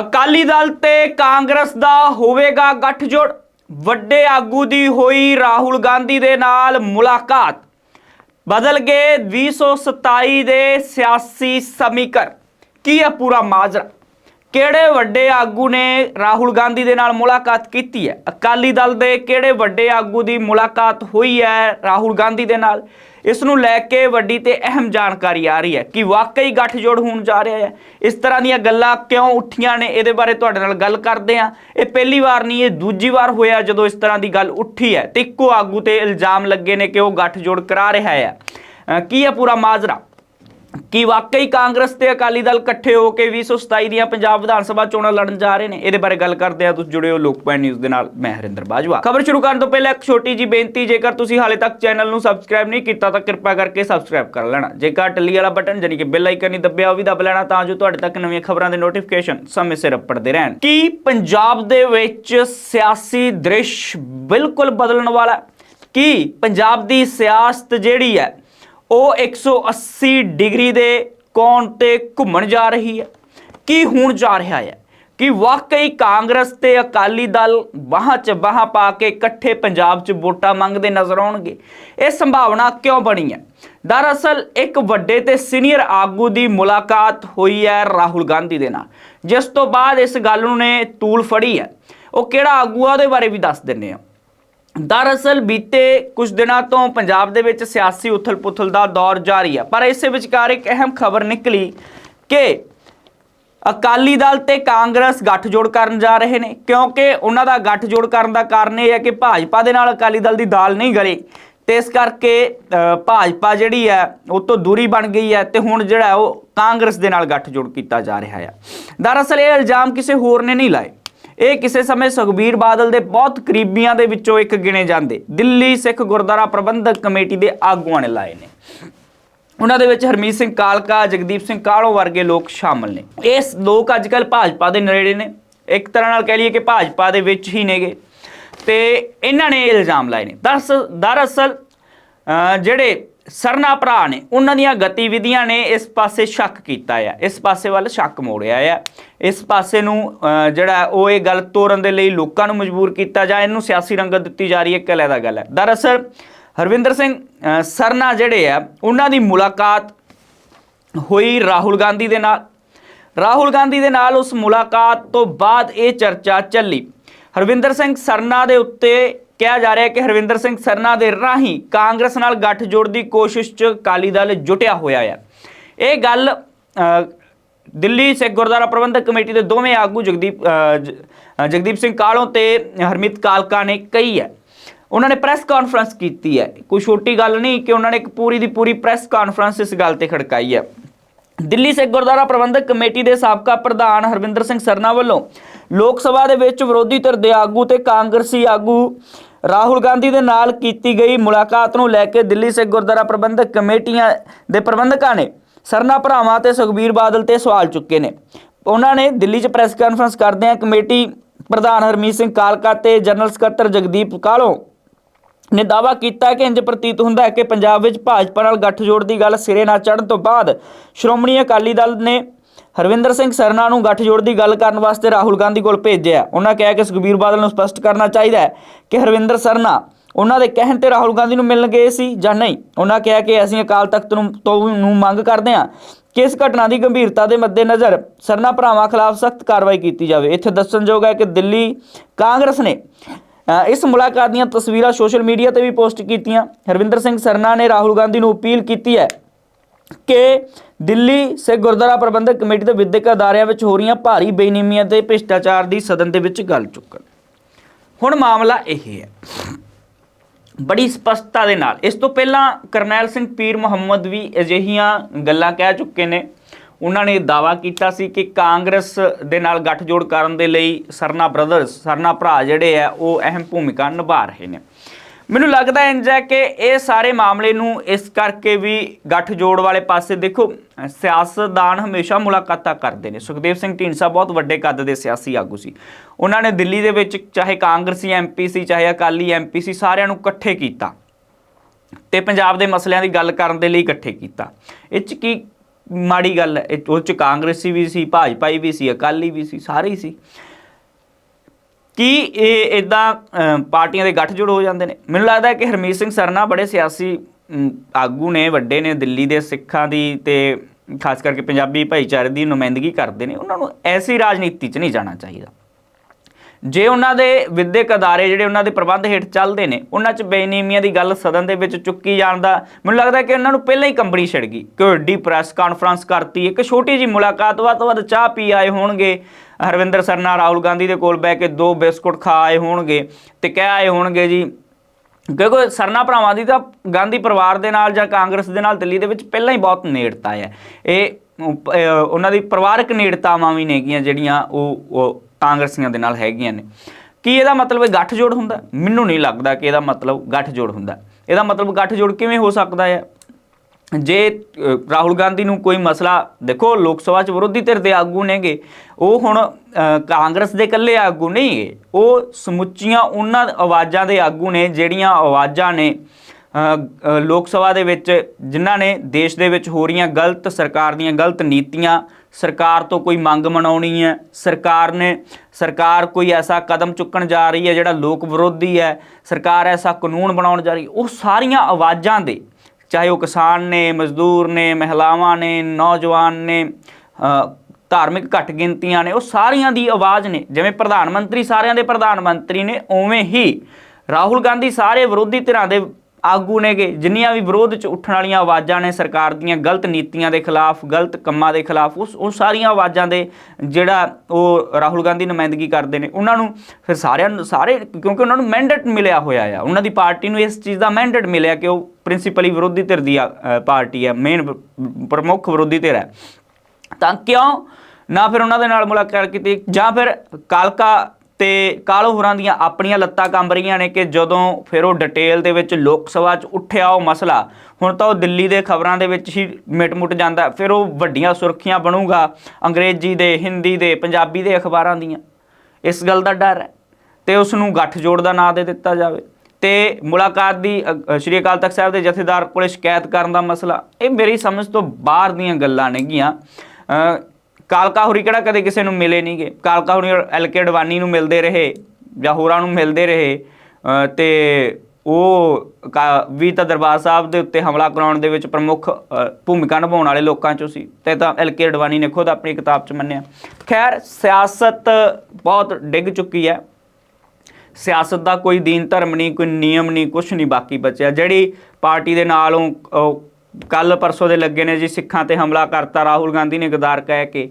ਅਕਾਲੀ ਦਲ ਤੇ ਕਾਂਗਰਸ ਦਾ ਹੋਵੇਗਾ ਗੱਠਜੋੜ। ਵੱਡੇ ਆਗੂ ਦੀ ਹੋਈ ਰਾਹੁਲ ਗਾਂਧੀ ਦੇ ਨਾਲ ਮੁਲਾਕਾਤ। ਬਦਲ ਗਏ 2027 ਦੇ ਸਿਆਸੀ ਸਮੀਕਰਨ। ਕੀ ਹੈ ਪੂਰਾ ਮਾਜਰਾ? ਕਿਹੜੇ ਵੱਡੇ ਆਗੂ ਨੇ ਰਾਹੁਲ ਗਾਂਧੀ ਦੇ ਨਾਲ ਮੁਲਾਕਾਤ ਕੀਤੀ ਹੈ? ਅਕਾਲੀ ਦਲ ਦੇ ਕਿਹੜੇ ਵੱਡੇ ਆਗੂ ਦੀ ਮੁਲਾਕਾਤ ਹੋਈ ਹੈ ਰਾਹੁਲ ਗਾਂਧੀ ਦੇ ਨਾਲ? ਇਸ ਨੂੰ ਲੈ ਕੇ ਵੱਡੀ ਤੇ ਅਹਿਮ ਜਾਣਕਾਰੀ ਆ ਰਹੀ ਹੈ ਕਿ ਵਾਕਈ ਗੱਠਜੋੜ ਹੋਣ ਜਾ ਰਿਹਾ ਹੈ। ਇਸ ਤਰ੍ਹਾਂ ਦੀਆਂ ਗੱਲਾਂ ਕਿਉਂ ਉੱਠੀਆਂ ਨੇ? ਇਹਦੇ ਬਾਰੇ ਤੁਹਾਡੇ ਨਾਲ ਗੱਲ ਕਰਦੇ ਹਾਂ। ਇਹ ਪਹਿਲੀ ਵਾਰ ਨਹੀਂ, ਇਹ ਦੂਜੀ ਵਾਰ ਹੋਇਆ ਜਦੋਂ ਇਸ ਤਰ੍ਹਾਂ ਦੀ ਗੱਲ ਉੱਠੀ ਹੈ। ਤੇ ਇੱਕੋ ਆਗੂ ਤੇ ਇਲਜ਼ਾਮ ਲੱਗੇ ਨੇ ਕਿ ਉਹ ਗੱਠਜੋੜ ਕਰਾ ਰਿਹਾ ਹੈ। ਕੀ ਹੈ ਪੂਰਾ ਮਾਜਰਾ? ਕਿ ਵਾਕਈ ਕਾਂਗਰਸ ਤੇ ਅਕਾਲੀ ਦਲ ਇਕੱਠੇ ਹੋ ਕੇ 2027 ਦੀਆਂ ਪੰਜਾਬ ਵਿਧਾਨ ਸਭਾ ਚੋਣਾਂ ਲੜਨ ਜਾ ਰਹੇ ਨੇ? ਇਹਦੇ ਬਾਰੇ ਗੱਲ ਕਰਦੇ ਆ ਤੁਸੀਂ ਜੁੜੇ ਹੋ ਲੋਕਪਾਲ ਨਿਊਜ਼ ਦੇ ਨਾਲ। ਮੈਂ ਹਰਿੰਦਰ ਬਾਜਵਾ। ਖਬਰ ਸ਼ੁਰੂ ਕਰਨ ਤੋਂ ਪਹਿਲਾਂ ਇੱਕ ਛੋਟੀ ਜੀ ਬੇਨਤੀ, ਜੇਕਰ ਤੁਸੀਂ ਹਾਲੇ ਤੱਕ ਚੈਨਲ ਨੂੰ ਸਬਸਕ੍ਰਾਈਬ ਨਹੀਂ ਕੀਤਾ, ਤਾਂ ਕਿਰਪਾ ਕਰਕੇ ਸਬਸਕ੍ਰਾਈਬ ਕਰ ਲੈਣਾ। ਜੇਕਰ ਟੱਲੀ ਵਾਲਾ ਬਟਨ ਜਾਨੀ ਕਿ ਬੈਲ ਆਈਕਨ ਨਹੀਂ ਦੱਬਿਆ, ਉਹ ਵੀ ਦੱਬ ਲੈਣਾ, ਤਾਂ ਜੋ ਤੁਹਾਡੇ ਤੱਕ ਨਵੀਆਂ ਖਬਰਾਂ ਦੇ ਨੋਟੀਫਿਕੇਸ਼ਨ ਸਮੇਂ ਸਿਰ ਪੜਦੇ ਰਹਿਣ। ਕੀ ਪੰਜਾਬ ਦੇ ਵਿੱਚ ਸਿਆਸੀ ਦ੍ਰਿਸ਼ ਬਿਲਕੁਲ ਬਦਲਣ ਵਾਲਾ ਕੀ ਪੰਜਾਬ ਦੀ ਸਿਆਸਤ ਜਿਹੜੀ ਹੈ ਉਹ 180 ਡਿਗਰੀ ਦੇ ਕੋਣ ਤੇ ਘੁੰਮਣ ਜਾ ਰਹੀ ਹੈ। ਕੀ ਹੋਣ ਜਾ ਰਿਹਾ ਹੈ? ਕਿ ਵਾਕਈ ਕਾਂਗਰਸ ਤੇ ਅਕਾਲੀ ਦਲ ਬਾਹਾਂ 'ਚ ਬਾਹਾਂ ਪਾ ਕੇ ਇਕੱਠੇ ਪੰਜਾਬ 'ਚ ਵੋਟਾਂ ਮੰਗਦੇ ਨਜ਼ਰ ਆਉਣਗੇ? ਇਹ ਸੰਭਾਵਨਾ ਕਿਉਂ ਬਣੀ ਹੈ? ਦਰਅਸਲ, ਇੱਕ ਵੱਡੇ ਤੇ ਸੀਨੀਅਰ ਆਗੂ ਦੀ ਮੁਲਾਕਾਤ ਹੋਈ ਹੈ ਰਾਹੁਲ ਗਾਂਧੀ ਦੇ ਨਾਲ। ਜਿਸ ਤੋਂ ਬਾਅਦ ਇਸ ਗੱਲ ਨੂੰ ਨੇ ਤੂਲ ਫੜੀ ਹੈ। ਉਹ ਕਿਹੜਾ ਆਗੂ ਆ? ਉਹਦੇ ਬਾਰੇ ਵੀ ਦੱਸ ਦਿੰਨੇ ਆ ਦਰਅਸਲ ਬੀਤੇ ਕੁਝ ਦਿਨਾਂ ਤੋਂ ਪੰਜਾਬ ਦੇ ਵਿੱਚ ਸਿਆਸੀ ਉਥਲ-ਪੁਥਲ ਦਾ ਦੌਰ ਜਾਰੀ ਹੈ ਪਰ ਇਸੇ ਵਿਚਕਾਰ ਇੱਕ ਅਹਿਮ ਖਬਰ ਨਿਕਲੀ ਕਿ ਅਕਾਲੀ ਦਲ ਤੇ ਕਾਂਗਰਸ ਗੱਠਜੋੜ ਕਰਨ ਜਾ ਰਹੇ ਨੇ, ਕਿਉਂਕਿ ਉਹਨਾਂ ਦਾ ਗੱਠਜੋੜ ਕਰਨ ਦਾ ਕਾਰਨ ਇਹ ਹੈ ਕਿ ਭਾਜਪਾ ਦੇ ਨਾਲ ਅਕਾਲੀ ਦਲ ਦੀ ਦਾਲ ਨਹੀਂ ਗਲੀ, ਤੇ ਇਸ ਕਰਕੇ ਭਾਜਪਾ ਜਿਹੜੀ ਹੈ, ਉਹ ਤੋਂ ਦੂਰੀ ਬਣ ਗਈ ਹੈ ਤੇ ਹੁਣ ਜਿਹੜਾ ਉਹ ਕਾਂਗਰਸ ਦੇ ਨਾਲ ਗੱਠਜੋੜ ਕੀਤਾ ਜਾ ਰਿਹਾ ਹੈ ਦਰਅਸਲ ਇਹ ਇਲਜ਼ਾਮ ਕਿਸੇ ਹੋਰ ਨੇ ਨਹੀਂ ਲਾਏ। ਇਹ ਕਿਸੇ ਸਮੇਂ ਸੁਖਬੀਰ ਬਾਦਲ ਦੇ ਬਹੁਤ ਕਰੀਬੀਆਂ ਦੇ ਵਿੱਚੋਂ ਇੱਕ ਗਿਣੇ ਜਾਂਦੇ। ਦਿੱਲੀ ਸਿੱਖ ਗੁਰਦੁਆਰਾ ਪ੍ਰਬੰਧਕ ਕਮੇਟੀ ਦੇ ਆਗੂਆਂ ਨੇ ਲਾਏ ਨੇ। ਉਹਨਾਂ ਦੇ ਵਿੱਚ ਹਰਮੀਤ ਸਿੰਘ ਕਾਲਕਾ, ਜਗਦੀਪ ਸਿੰਘ ਕਾਲੋ ਵਰਗੇ ਲੋਕ ਸ਼ਾਮਲ ਨੇ। ਇਸ ਲੋਕ ਅੱਜ ਕੱਲ ਭਾਜਪਾ ਦੇ ਨੇੜੇ ਨੇ। ਇੱਕ ਤਰ੍ਹਾਂ ਨਾਲ ਕਹਿ ਲਈਏ ਕਿ ਭਾਜਪਾ ਦੇ ਵਿੱਚ ਹੀ ਨੇਗੇ। ਤੇ ਇਹਨਾਂ ਨੇ ਇਹ ਇਲਜ਼ਾਮ ਲਾਏ ਨੇ। ਦਰਅਸਲ ਦਰਅਸਲ ਜਿਹੜੇ ਸਰਨਾ ਭਰਾ ਨੇ, ਉਹਨਾਂ ਦੀਆਂ ਗਤੀਵਿਧੀਆਂ ਨੇ ਇਸ ਪਾਸੇ ਸ਼ੱਕ ਕੀਤਾ ਆ, ਇਸ ਪਾਸੇ ਵੱਲ ਸ਼ੱਕ ਮੋੜਿਆ ਆ। ਇਸ ਪਾਸੇ ਨੂੰ ਜਿਹੜਾ ਉਹ ਇਹ ਗੱਲ ਤੋਰਨ ਦੇ ਲਈ ਲੋਕਾਂ ਨੂੰ ਮਜਬੂਰ ਕੀਤਾ ਜਾਂ ਇਹਨੂੰ ਸਿਆਸੀ ਰੰਗਤ ਦਿੱਤੀ ਜਾ ਰਹੀ ਹੈ ਕਿ ਅਲੱਗਾ ਗੱਲ ਹੈ। ਦਰਅਸਲ, ਹਰਵਿੰਦਰ ਸਿੰਘ ਸਰਨਾ ਜਿਹੜੇ ਆ, ਉਹਨਾਂ ਦੀ ਮੁਲਾਕਾਤ ਹੋਈ ਰਾਹੁਲ ਗਾਂਧੀ ਦੇ ਨਾਲ। ਰਾਹੁਲ ਗਾਂਧੀ ਦੇ ਨਾਲ ਉਸ ਮੁਲਾਕਾਤ ਤੋਂ ਬਾਅਦ ਇਹ ਚਰਚਾ ਚੱਲੀ। ਹਰਵਿੰਦਰ ਸਿੰਘ ਸਰਨਾ ਦੇ ਉੱਤੇ ਕਿਹਾ ਜਾ ਰਿਹਾ ਹੈ ਕਿ ਹਰਵਿੰਦਰ ਸਿੰਘ ਸਰਨਾ ਦੇ ਰਾਹੀਂ ਕਾਂਗਰਸ ਨਾਲ ਗੱਠਜੋੜ ਦੀ ਕੋਸ਼ਿਸ਼ 'ਚ ਅਕਾਲੀ ਦਲ ਜੁਟਿਆ ਹੋਇਆ ਹੈ ਇਹ ਗੱਲ ਦਿੱਲੀ ਸਿੱਖ ਗੁਰਦੁਆਰਾ ਪ੍ਰਬੰਧਕ ਕਮੇਟੀ ਦੇ ਦੋਵੇਂ ਆਗੂ ਜਗਦੀਪ ਜਗਦੀਪ ਸਿੰਘ ਕਾਲੋਂ ਤੇ ਹਰਮੀਤ ਕਾਲਕਾ ਨੇ ਕਹੀ ਹੈ। ਉਹਨਾਂ ਨੇ ਪ੍ਰੈਸ ਕਾਨਫਰੰਸ ਕੀਤੀ ਹੈ। ਕੋਈ ਛੋਟੀ ਗੱਲ ਨਹੀਂ ਕਿ ਉਹਨਾਂ ਨੇ ਇੱਕ ਪੂਰੀ ਦੀ ਪੂਰੀ ਪ੍ਰੈਸ ਕਾਨਫਰੰਸ ਇਸ ਗੱਲ ਤੇ ਖੜਕਾਈ ਹੈ। ਦਿੱਲੀ ਸਿੱਖ ਗੁਰਦੁਆਰਾ ਪ੍ਰਬੰਧਕ ਕਮੇਟੀ ਦੇ ਸਾਬਕਾ ਪ੍ਰਧਾਨ ਹਰਵਿੰਦਰ ਸਿੰਘ ਸਰਨਾ ਵੱਲੋਂ ਲੋਕ ਸਭਾ ਦੇ ਵਿੱਚ ਵਿਰੋਧੀ ਧਿਰ ਦੇ ਆਗੂ ਤੇ ਕਾਂਗਰਸੀ ਆਗੂ ਰਾਹੁਲ ਗਾਂਧੀ ਦੇ ਨਾਲ ਕੀਤੀ ਗਈ ਮੁਲਾਕਾਤ ਨੂੰ ਲੈ ਕੇ ਦਿੱਲੀ ਸਿੱਖ ਗੁਰਦੁਆਰਾ ਪ੍ਰਬੰਧਕ ਕਮੇਟੀਆਂ ਦੇ ਪ੍ਰਬੰਧਕਾਂ ਨੇ ਸਰਨਾ ਭਰਾਵਾਂ ਤੇ ਸੁਖਬੀਰ ਬਾਦਲ ਤੇ ਸਵਾਲ ਚੁੱਕੇ ਨੇ। ਉਹਨਾਂ ਨੇ ਦਿੱਲੀ 'ਚ ਪ੍ਰੈਸ ਕਾਨਫਰੰਸ ਕਰਦਿਆਂ ਕਮੇਟੀ ਪ੍ਰਧਾਨ ਹਰਮੀਤ ਸਿੰਘ ਕਾਲਕਾ ਤੇ ਜਨਰਲ ਸਕੱਤਰ ਜਗਦੀਪ ਕਾਲੋ ਨੇ ਦਾਵਾ ਕੀਤਾ ਕਿ ਇੰਜ ਪ੍ਰਤੀਤ ਹੁੰਦਾ ਹੈ ਕਿ ਪੰਜਾਬ ਵਿੱਚ ਭਾਜਪਾ ਨਾਲ ਗੱਠਜੋੜ ਦੀ ਗੱਲ ਸਿਰੇ ਨਾ ਚੜ੍ਹਨ ਤੋਂ ਬਾਅਦ ਸ਼੍ਰੋਮਣੀ ਅਕਾਲੀ ਦਲ ਨੇ ਹਰਵਿੰਦਰ ਸਿੰਘ ਸਰਨਾ ਨੂੰ ਗੱਠਜੋੜ ਦੀ ਗੱਲ ਕਰਨ ਵਾਸਤੇ ਰਾਹੁਲ ਗਾਂਧੀ ਕੋਲ ਭੇਜਿਆ ਉਹਨਾਂ ਕਿਹਾ ਕਿ ਸੁਖਬੀਰ ਬਾਦਲ ਨੂੰ ਸਪਸ਼ਟ ਕਰਨਾ ਚਾਹੀਦਾ ਹੈ ਕਿ ਹਰਵਿੰਦਰ ਸਰਨਾ ਉਹਨਾਂ ਦੇ ਕਹਿਣ ਤੇ ਰਾਹੁਲ ਗਾਂਧੀ ਨੂੰ ਮਿਲਣ ਗਏ ਸੀ ਜਾਂ ਨਹੀਂ। ਉਹਨਾਂ ਕਿਹਾ ਕਿ ਅਸੀਂ ਅਕਾਲ ਤਖਤ ਨੂੰ ਤੋਂ ਨੂੰ ਮੰਗ ਕਰਦੇ ਹਾਂ ਕਿ ਇਸ ਘਟਨਾ ਦੀ ਗੰਭੀਰਤਾ ਦੇ ਮੱਦੇਨਜ਼ਰ ਸਰਨਾ ਭਰਾਵਾਂ ਖਿਲਾਫ ਸਖਤ ਕਾਰਵਾਈ ਕੀਤੀ ਜਾਵੇ। ਇੱਥੇ ਦੱਸਣਯੋਗ ਹੈ ਕਿ ਦਿੱਲੀ ਕਾਂਗਰਸ ਨੇ ਇਸ ਮੁਲਾਕਾਤ ਦੀਆਂ ਤਸਵੀਰਾਂ ਸੋਸ਼ਲ ਮੀਡੀਆ ਤੇ ਵੀ ਪੋਸਟ ਕੀਤੀਆਂ। ਹਰਵਿੰਦਰ ਸਿੰਘ ਸਰਨਾ ਨੇ ਰਾਹੁਲ ਗਾਂਧੀ ਨੂੰ ਅਪੀਲ ਕੀਤੀ ਹੈ ਕਿ ਦਿੱਲੀ ਸਿੱਖ ਗੁਰਦੁਆਰਾ ਪ੍ਰਬੰਧਕ ਕਮੇਟੀ ਦੇ ਵਿਦਿਅਕ ਅਦਾਰਿਆਂ ਵਿੱਚ ਹੋ ਰਹੀਆਂ ਭਾਰੀ ਬੇਨਿਯਮੀਆਂ ਤੇ ਭ੍ਰਿਸ਼ਟਾਚਾਰ ਦੀ ਸਦਨ ਦੇ ਵਿੱਚ ਗੱਲ ਚੁੱਕਣ। ਹੁਣ ਮਾਮਲਾ ਇਹ ਹੈ। ਬੜੀ ਸਪਸ਼ਟਤਾ ਦੇ ਨਾਲ, ਇਸ ਤੋਂ ਪਹਿਲਾਂ ਕਰਨੈਲ ਸਿੰਘ ਪੀਰ ਮੁਹੰਮਦ ਵੀ ਅਜਿਹੀਆਂ ਗੱਲਾਂ ਕਹਿ ਚੁੱਕੇ ਨੇ। ਉਹਨਾਂ ਨੇ ਦਾਵਾ ਕੀਤਾ ਸੀ ਕਿ ਕਾਂਗਰਸ ਦੇ ਨਾਲ ਗੱਠਜੋੜ ਕਰਨ ਦੇ ਲਈ ਸਰਨਾ ਬ੍ਰਦਰਸ ਸਰਨਾ ਭਰਾ ਜਿਹੜੇ ਆ, ਉਹ ਅਹਿਮ ਭੂਮਿਕਾ ਨਿਭਾ ਰਹੇ ਨੇ। ਮੈਨੂੰ ਲੱਗਦਾ ਇੰਜ ਹੈ ਕਿ ਇਹ ਸਾਰੇ ਮਾਮਲੇ ਨੂੰ ਇਸ ਕਰਕੇ ਵੀ ਗੱਠਜੋੜ ਵਾਲੇ ਪਾਸੇ ਦੇਖੋ ਸਿਆਸਤਦਾਨ ਹਮੇਸ਼ਾ ਮੁਲਾਕਾਤਾਂ ਕਰਦੇ ਨੇ। ਸੁਖਦੇਵ ਸਿੰਘ ਢੀਂਡਸਾ ਬਹੁਤ ਵੱਡੇ ਕੱਦ ਦੇ ਸਿਆਸੀ ਆਗੂ ਸੀ। ਉਹਨਾਂ ਨੇ ਦਿੱਲੀ ਦੇ ਵਿੱਚ ਚਾਹੇ ਕਾਂਗਰਸੀ ਐਮਪੀ ਸੀ, ਚਾਹੇ ਅਕਾਲੀ ਐਮਪੀ ਸੀ, ਸਾਰਿਆਂ ਨੂੰ ਇਕੱਠੇ ਕੀਤਾ। ਤੇ ਪੰਜਾਬ ਦੇ ਮਸਲਿਆਂ ਦੀ ਗੱਲ ਕਰਨ ਦੇ ਲਈ ਇਕੱਠੇ ਕੀਤਾ। ਇਹ ਚ ਕੀ ਮਾੜੀ ਗੱਲ ਹੈ? ਇਹ- ਉਹ ਚ ਕਾਂਗਰਸੀ ਵੀ ਸੀ, ਭਾਜਪਾਈ ਵੀ ਸੀ, ਅਕਾਲੀ ਵੀ ਸੀ, ਸਾਰੇ ਹੀ ਸੀ। ਕੀ ਇਹ ਇਦਾਂ ਪਾਰਟੀਆਂ ਦੇ ਗੱਠਜੋੜ ਹੋ ਜਾਂਦੇ ਨੇ? ਮੈਨੂੰ ਲੱਗਦਾ ਹੈ ਕਿ ਹਰਮੀਤ ਸਿੰਘ ਸਰਨਾ ਬੜੇ ਸਿਆਸੀ ਆਗੂ ਨੇ, ਵੱਡੇ ਨੇ, ਦਿੱਲੀ ਦੇ ਸਿੱਖਾਂ ਦੀ ਤੇ ਖਾਸ ਕਰਕੇ ਪੰਜਾਬੀ ਭਾਈਚਾਰੇ ਦੀ ਨੁਮਾਇੰਦਗੀ ਕਰਦੇ ਨੇ। ਉਹਨਾਂ ਨੂੰ ਐਸੀ ਰਾਜਨੀਤੀ 'ਚ ਨਹੀਂ ਜਾਣਾ ਚਾਹੀਦਾ। ਜੇ ਉਹਨਾਂ ਦੇ ਵਿਦਿਅਕ ਅਦਾਰੇ ਜਿਹੜੇ ਉਹਨਾਂ ਦੇ ਪ੍ਰਬੰਧ ਹੇਠ ਚੱਲਦੇ ਨੇ, ਉਹਨਾਂ 'ਚ ਬੇਨੀਮੀਆਂ ਦੀ ਗੱਲ ਸਦਨ ਦੇ ਵਿੱਚ ਚੁੱਕੀ ਜਾਣ ਦਾ, ਮੈਨੂੰ ਲੱਗਦਾ ਕਿ ਉਹਨਾਂ ਨੂੰ ਪਹਿਲਾਂ ਹੀ ਕੰਪਨੀ ਛਿੜ ਗਈ। ਕਿ ਉਹ ਪ੍ਰੈਸ ਕਾਨਫਰੰਸ ਕਰਤੀ, ਇੱਕ ਛੋਟੀ ਜੀ ਮੁਲਾਕਾਤ, ਵੱਧ ਤੋਂ ਵੱਧ ਚਾਹ ਪੀ ਆਏ ਹੋਣਗੇ। ਹਰਵਿੰਦਰ ਸਰਨਾ, ਰਾਹੁਲ ਗਾਂਧੀ ਦੇ ਕੋਲ ਬਹਿ ਕੇ ਦੋ ਬਿਸਕੁਟ ਖਾ ਆਏ ਹੋਣਗੇ ਤੇ ਕਹਿ ਆਏ ਹੋਣਗੇ ਜੀ, ਕਿਉਂਕਿ ਸਰਨਾ ਭਰਾਵਾਂ ਦੀ ਤਾਂ ਗਾਂਧੀ ਪਰਿਵਾਰ ਦੇ ਨਾਲ ਜਾਂ ਕਾਂਗਰਸ ਦੇ ਨਾਲ ਦਿੱਲੀ ਦੇ ਵਿੱਚ ਪਹਿਲਾਂ ਹੀ ਬਹੁਤ ਨੇੜਤਾ ਹੈ। ਇਹ ਉਹਨਾਂ ਦੀ ਪਰਿਵਾਰਕ ਨੇੜਤਾਵਾਂ ਵੀ ਨੇਗੀਆਂ ਜਿਹੜੀਆਂ ਉਹ ਉਹ ਕਾਂਗਰਸੀਆਂ ਦੇ ਨਾਲ ਹੈਗੀਆਂ ਨੇ। ਕੀ ਇਹਦਾ ਮਤਲਬ ਇਹ ਗੱਠਜੋੜ ਹੁੰਦਾ? ਮੈਨੂੰ ਨਹੀਂ ਲੱਗਦਾ ਕਿ ਇਹਦਾ ਮਤਲਬ ਗੱਠਜੋੜ ਹੁੰਦਾ। ਇਹਦਾ ਮਤਲਬ ਗੱਠਜੋੜ ਕਿਵੇਂ ਹੋ ਸਕਦਾ ਹੈ? ਜੇ ਰਾਹੁਲ ਗਾਂਧੀ ਨੂੰ ਕੋਈ ਮਸਲਾ, ਦੇਖੋ, ਲੋਕ ਸਭਾ ਚ ਵਿਰੋਧੀ ਧਿਰ ਦੇ ਆਗੂ ਨੇਗੇ। ਉਹ ਹੁਣ ਕਾਂਗਰਸ ਦੇ ਇਕੱਲੇ ਆਗੂ ਨਹੀਂ ਹੈਗੇ ਉਹ ਸਮੁੱਚੀਆਂ ਉਹਨਾਂ ਆਵਾਜ਼ਾਂ ਦੇ ਆਗੂ ਨੇ, ਜਿਹੜੀਆਂ ਆਵਾਜ਼ਾਂ ਨੇ ਲੋਕ ਸਭਾ ਦੇ ਵਿੱਚ, ਜਿਨ੍ਹਾਂ ਨੇ ਦੇਸ਼ ਦੇ ਵਿੱਚ ਹੋ ਰਹੀਆਂ ਗਲਤ, ਸਰਕਾਰ ਦੀਆਂ ਗਲਤ ਨੀਤੀਆਂ ਸਰਕਾਰ ਤੋਂ ਕੋਈ ਮੰਗ ਮਨਾਉਣੀ ਹੈ? ਸਰਕਾਰ ਨੇ, ਸਰਕਾਰ ਕੋਈ ਐਸਾ ਕਦਮ ਚੁੱਕਣ ਜਾ ਰਹੀ ਹੈ ਜਿਹੜਾ ਲੋਕ ਵਿਰੋਧੀ ਹੈ? ਸਰਕਾਰ ਐਸਾ ਕਾਨੂੰਨ ਬਣਾਉਣ ਜਾ ਰਹੀ ਉਹ ਸਾਰੀਆਂ ਆਵਾਜ਼ਾਂ ਦੇ, ਚਾਹੇ ਉਹ ਕਿਸਾਨ ਨੇ, ਮਜ਼ਦੂਰ ਨੇ, ਮਹਿਲਾਵਾਂ ਨੇ, ਨੌਜਵਾਨ ਨੇ ਧਾਰਮਿਕ ਘੱਟ ਗਿਣਤੀਆਂ ਨੇ, ਉਹ ਸਾਰੀਆਂ ਦੀ ਆਵਾਜ਼ ਨੇ। ਜਿਵੇਂ ਪ੍ਰਧਾਨ ਮੰਤਰੀ ਸਾਰਿਆਂ ਦੇ ਪ੍ਰਧਾਨ ਮੰਤਰੀ ਨੇ, ਉਵੇਂ ਹੀ ਰਾਹੁਲ ਗਾਂਧੀ ਸਾਰੇ ਵਿਰੋਧੀ ਧਿਰਾਂ ਦੇ ਆਗੂ ਨੇਗੇ। ਜਿੰਨੀਆਂ ਵੀ ਵਿਰੋਧ ਚ ਉੱਠਣ ਵਾਲੀਆਂ ਆਵਾਜ਼ਾਂ ਨੇ ਸਰਕਾਰ ਦੀਆਂ ਗਲਤ ਨੀਤੀਆਂ ਦੇ ਖਿਲਾਫ, ਗਲਤ ਕੰਮਾਂ ਦੇ ਖਿਲਾਫ, ਉਸ ਉਹ ਸਾਰੀਆਂ ਆਵਾਜ਼ਾਂ ਦੇ ਜਿਹੜਾ ਉਹ ਰਾਹੁਲ ਗਾਂਧੀ ਨੁਮਾਇੰਦਗੀ ਕਰਦੇ ਨੇ, ਉਹਨਾਂ ਨੂੰ ਫਿਰ ਸਾਰਿਆਂ ਨੂੰ ਸਾਰੇ ਕਿਉਂਕਿ ਉਹਨਾਂ ਨੂੰ ਮੈਂਡੇਟ ਮਿਲਿਆ ਹੋਇਆ ਆ। ਉਹਨਾਂ ਦੀ ਪਾਰਟੀ ਨੂੰ ਇਸ ਚੀਜ਼ ਦਾ ਮੈਂਡੇਟ ਮਿਲਿਆ ਕਿ ਉਹ ਪ੍ਰਿੰਸੀਪਲੀ ਵਿਰੋਧੀ ਧਿਰ ਦੀ ਆ- ਪਾਰਟੀ ਹੈ ਮੇਨ ਪ੍ਰਮੁੱਖ ਵਿਰੋਧੀ ਧਿਰ ਹੈ। ਤਾਂ ਕਿਉਂ ਨਾ ਫਿਰ ਉਹਨਾਂ ਦੇ ਨਾਲ ਮੁਲਾਕਾਤ ਕੀਤੀ ਜਾਂ ਫਿਰ ਕਾਲਕਾ ਤੇ ਕਾਲੋ ਹੋਰਾਂ ਦੀਆਂ ਆਪਣੀਆਂ ਲੱਤਾਂ ਕੰਬ ਰਹੀਆਂ ਨੇ ਕਿ ਜਦੋਂ ਫਿਰ ਉਹ ਡਿਟੇਲ ਦੇ ਵਿੱਚ ਲੋਕ ਸਭਾ 'ਚ ਉੱਠਿਆ ਉਹ ਮਸਲਾ ਹੁਣ ਤਾਂ ਉਹ ਦਿੱਲੀ ਦੇ ਖਬਰਾਂ ਦੇ ਵਿੱਚ ਹੀ ਮਿਟ-ਮੁਟ ਜਾਂਦਾ ਫਿਰ ਉਹ ਵੱਡੀਆਂ ਸੁਰਖੀਆਂ ਬਣੂਗਾ ਅੰਗਰੇਜ਼ੀ ਦੇ ਹਿੰਦੀ ਦੇ ਪੰਜਾਬੀ ਦੇ ਅਖਬਾਰਾਂ ਦੀਆਂ। ਇਸ ਗੱਲ ਦਾ ਡਰ ਹੈ ਤੇ ਉਸ ਨੂੰ ਗੱਠਜੋੜ ਦਾ ਨਾਂ ਦੇ ਦਿੱਤਾ ਜਾਵੇ। ਤੇ ਮੁਲਾਕਾਤ ਦੀ ਅ, ਸ਼੍ਰੀ ਅਕਾਲ ਤਖਤ ਸਾਹਿਬ ਦੇ ਜਥੇਦਾਰ ਕੋਲੇ ਸ਼ਿਕਾਇਤ ਕਰਨ ਦਾ ਮਸਲਾ ਇਹ ਮੇਰੀ ਸਮਝ ਤੋਂ ਬਾਹਰ ਦੀਆਂ ਗੱਲਾਂ ਨੇਗੀਆਂ। ਕਾਲਕਾ ਹੁਰੀ ਕਿਹੜਾ ਕਦੇ ਕਿਸੇ ਨੂੰ ਮਿਲੇ ਨਹੀਂਗੇ ਕਾਲਕਾ ਹੁਰੀ ਐਲਕੇ ਅਡਵਾਨੀ ਨੂੰ ਮਿਲਦੇ ਰਹੇ ਜਾਂ ਹੋਰਾਂ ਨੂੰ ਮਿਲਦੇ ਰਹੇ ਅ, ਤੇ ਉਹ ਕਾ- ਵੀ ਤਾਂ ਦਰਬਾਰ ਸਾਹਿਬ ਦੇ ਉੱਤੇ ਹਮਲਾ ਕਰਾਉਣ ਦੇ ਵਿੱਚ ਪ੍ਰਮੁੱਖ ਭੂਮਿਕਾ ਨਿਭਾਉਣ ਵਾਲੇ ਲੋਕਾਂ ਚੋਂ ਸੀ। ਤੇ ਤਾਂ ਐਲਕੇ ਅਡਵਾਨੀ ਨੇ ਖੁਦ ਆਪਣੀ ਕਿਤਾਬ 'ਚ ਮੰਨਿਆ। ਖੈਰ ਸਿਆਸਤ ਬਹੁਤ ਡਿੱਗ ਚੁੱਕੀ ਹੈ। ਸਿਆਸਤ ਦਾ ਕੋਈ ਦੀਨ ਧਰਮ ਨਹੀਂ ਕੋਈ ਨਿਯਮ ਨਹੀਂ ਕੁਝ ਨਹੀਂ ਬਾਕੀ ਬਚਿਆ। ਜਿਹੜੀ ਪਾਰਟੀ ਦੇ ਨਾਲੋਂ ਕੱਲ ਪਰਸੋਂ ਦੇ ਲੱਗੇ ਨੇ ਜੀ ਸਿੱਖਾਂ ਤੇ ਹਮਲਾ ਕਰਤਾ ਰਾਹੁਲ ਗਾਂਧੀ ਨੇ ਗਦਾਰ ਕਹਿ ਕੇ।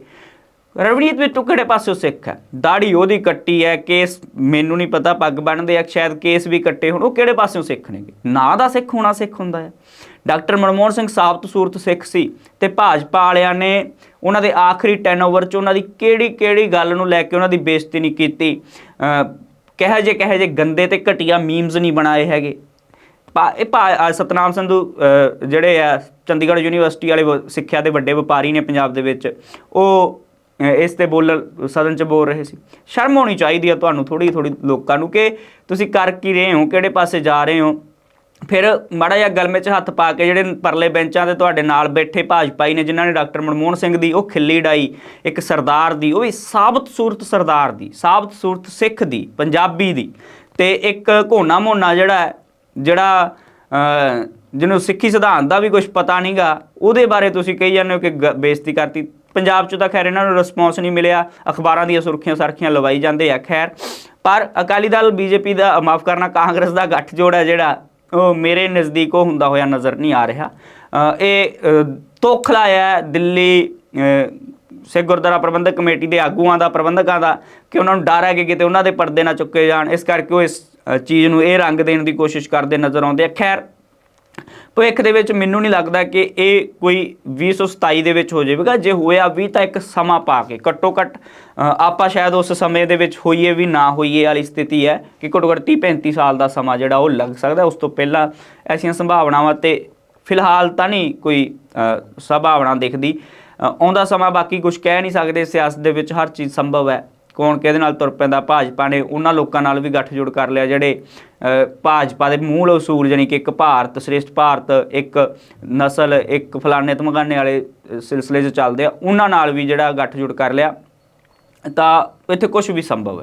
ਰਵਨੀਤ ਵੀ ਤੂੰ ਕਿਹੜੇ ਪਾਸੋਂ ਸਿੱਖ ਹੈ? ਦਾੜੀ ਉਹਦੀ ਕੱਟੀ ਹੈ, ਕੇਸ ਮੈਨੂੰ ਨਹੀਂ ਪਤਾ, ਪੱਗ ਬੰਨਦੇ ਆ, ਸ਼ਾਇਦ ਕੇਸ ਵੀ ਕੱਟੇ ਹੋਣ। ਉਹ ਕਿਹੜੇ ਪਾਸਿਓਂ ਸਿੱਖ ਨੇਗੇ? ਨਾ ਦਾ ਸਿੱਖ ਹੋਣਾ ਸਿੱਖ ਹੁੰਦਾ ਹੈ। ਡਾਕਟਰ ਮਨਮੋਹਨ ਸਿੰਘ ਸਾਬਤ ਸੂਰਤ ਸਿੱਖ ਸੀ ਤੇ ਭਾਜਪਾ ਵਾਲਿਆਂ ਨੇ ਉਹਨਾਂ ਦੇ ਆਖਰੀ ਟੈਨਓਵਰ 'ਚ ਉਹਨਾਂ ਦੀ ਕਿਹੜੀ ਕਿਹੜੀ ਗੱਲ ਨੂੰ ਲੈ ਕੇ ਉਹਨਾਂ ਦੀ ਬੇਇੱਜ਼ਤੀ ਨਹੀਂ ਕੀਤੀ। ਅਹ ਕਹੇ ਜੇ ਕਹੇ ਜੇ ਗੰਦੇ ਤੇ ਘਟੀਆ ਮੀਮਸ ਨਹੀਂ ਬਣਾਏ ਹੈਗੇ। ਇਹ ਭਾ- ਸਤਨਾਮ ਸੰਧੂ ਜਿਹੜੇ ਆ ਚੰਡੀਗੜ੍ਹ ਯੂਨੀਵਰਸਿਟੀ ਵਾਲੇ ਵ- ਸਿੱਖਿਆ ਦੇ ਵੱਡੇ ਵਪਾਰੀ ਨੇ ਪੰਜਾਬ ਦੇ ਵਿੱਚ, ਉਹ ਇਸ ਤੇ ਬੋਲਣ, ਸਦਨ 'ਚ ਬੋਲ ਰਹੇ ਸੀ। ਸ਼ਰਮ ਹੋਣੀ ਚਾਹੀਦੀ ਆ ਤੁਹਾਨੂੰ ਥੋੜੀ ਥੋੜੀ ਲੋਕਾਂ ਨੂੰ ਕਿ ਤੁਸੀਂ ਕਰ ਕੀ ਰਹੇ ਹੋ, ਕਿਹੜੇ ਪਾਸੇ ਜਾ ਰਹੇ ਹੋ? ਫਿਰ ਮਾੜਾ ਜਿਹਾ ਗਲਮੇ 'ਚ ਹੱਥ ਪਾ ਕੇ ਜਿਹੜੇ ਪਰਲੇ ਬੈਂਚਾਂ ਤੇ ਤੁਹਾਡੇ ਨਾਲ ਬੈਠੇ ਭਾਜਪਾਈ ਨੇ, ਜਿਨ੍ਹਾਂ ਨੇ ਡਾਕਟਰ ਮਨਮੋਹਨ ਸਿੰਘ ਦੀ, ਉਹ ਖਿੱਲੀ ਡਾਈ, ਇੱਕ ਸਰਦਾਰ ਦੀ, ਉਹ ਵੀ ਸਾਬਤ ਸੂਰਤ ਸਰਦਾਰ ਦੀ ਸਾਬਤ ਸੂਰਤ ਸਿੱਖ ਦੀ, ਪੰਜਾਬੀ ਦੀ, ਤੇ ਇੱਕ ਘੋਨਾ ਮੋਨਾ ਜਿਹੜਾ ਜਿਹੜਾ ਜਿਹਨੂੰ ਸਿੱਖੀ ਸਿਧਾਂਤ ਦਾ ਵੀ ਕੁਝ ਪਤਾ ਨਹੀਂਗਾ ਉਹਦੇ ਬਾਰੇ ਤੁਸੀਂ ਕਹੀ ਜਾਂਦੇ ਹੋ ਕਿ ਗ- ਬੇਇੱਜ਼ਤੀ ਕਰਤੀ। ਪੰਜਾਬ 'ਚ ਤਾਂ ਖੈਰ ਇਹਨਾਂ ਨੂੰ ਰਿਸਪੌਂਸ ਨਹੀਂ ਮਿਲਿਆ ਅਖਬਾਰਾਂ ਦੀਆਂ ਸੁਰਖੀਆਂ ਸਰਖੀਆਂ ਲਵਾਈ ਜਾਂਦੇ ਆ ਖੈਰ। ਪਰ ਅਕਾਲੀ ਦਲ ਬੀਜੇਪੀ ਦਾ ਮਾਫ ਕਰਨਾ ਕਾਂਗਰਸ ਦਾ ਗੱਠਜੋੜ ਹੈ ਜਿਹੜਾ ਉਹ ਮੇਰੇ ਨਜ਼ਦੀਕ ਉਹ ਹੁੰਦਾ ਹੋਇਆ ਨਜ਼ਰ ਨਹੀਂ ਆ ਰਿਹਾ। ਇਹ ਅ, ਤੋਖਲਾ ਹੈ ਦਿੱਲੀ ਸਿੱਖ ਗੁਰਦੁਆਰਾ ਪ੍ਰਬੰਧਕ ਕਮੇਟੀ ਦੇ ਆਗੂਆਂ ਦਾ, ਪ੍ਰਬੰਧਕਾਂ ਦਾ, ਕਿ ਉਹਨਾਂ ਨੂੰ ਡਰ ਹੈ ਕਿ ਕਿਤੇ ਉਹਨਾਂ ਦੇ ਪਰਦੇ ਨਾ ਚੁੱਕੇ ਜਾਣ। ਇਸ ਕਰਕੇ ਉਹ ਇਸ ਚੀਜ਼ ਨੂੰ ਇਹ ਰੰਗ ਦੇਣ ਦੀ ਕੋਸ਼ਿਸ਼ ਕਰਦੇ ਨਜ਼ਰ ਆਉਂਦੇ ਆ। ਖੈਰ, ਭਵਿੱਖ ਦੇ ਵਿੱਚ ਮੈਨੂੰ ਨਹੀਂ ਲੱਗਦਾ ਕਿ ਇਹ ਕੋਈ 2027 ਦੇ ਵਿੱਚ ਹੋ ਜਾਵੇਗਾ। ਜੇ ਹੋਇਆ ਵੀ ਤਾਂ ਇੱਕ ਸਮਾਂ ਪਾ ਕੇ, ਘੱਟੋ ਘੱਟ ਆਪਾਂ ਸ਼ਾਇਦ ਉਸ ਸਮੇਂ ਦੇ ਵਿੱਚ ਹੋਈਏ ਵੀ ਨਾ ਹੋਈਏ ਵਾਲੀ ਸਥਿਤੀ ਹੈ ਕਿ ਘੱਟੋ ਘੱਟ 30 35 ਸਾਲ ਦਾ ਸਮਾਂ ਜਿਹੜਾ ਉਹ ਲੱਗ ਸਕਦਾ। ਉਸ ਤੋਂ ਪਹਿਲਾਂ ਐਸੀਆਂ ਸੰਭਾਵਨਾਵਾਂ ਤੇ ਫਿਲਹਾਲ ਤਾਂ ਨਹੀਂ ਕੋਈ ਸੰਭਾਵਨਾ ਦਿਖਦੀ। ਆਉਂਦਾ ਸਮਾਂ ਬਾਕੀ ਕੁਝ ਕਹਿ ਨਹੀਂ ਸਕਦੇ, ਸਿਆਸਤ ਦੇ ਵਿੱਚ ਹਰ ਚੀਜ਼ ਸੰਭਵ ਹੈ। ਕੌਣ ਕਿਹਦੇ ਨਾਲ ਤੁਰ ਪੈਂਦਾ? ਭਾਜਪਾ ਨੇ ਉਹਨਾਂ ਲੋਕਾਂ ਨਾਲ ਵੀ ਗੱਠਜੋੜ ਕਰ ਲਿਆ, ਜਿਹੜੇ ਭਾਜਪਾ ਦੇ ਮੂਲ ਉਸੂਲ ਜਾਣੀ ਕਿ ਇੱਕ ਭਾਰਤ ਸ੍ਰੇਸ਼ਟ ਭਾਰਤ, ਇੱਕ ਨਸਲ, ਇੱਕ ਫਲਾਣੇ ਧਮਕਾਨੇ ਵਾਲੇ ਸਿਲਸਿਲੇ 'ਚ ਚੱਲਦੇ ਆ, ਉਹਨਾਂ ਨਾਲ ਵੀ ਜਿਹੜਾ ਗੱਠਜੋੜ ਕਰ ਲਿਆ, ਤਾਂ ਇੱਥੇ ਕੁਝ ਵੀ ਸੰਭਵ ਹੈ।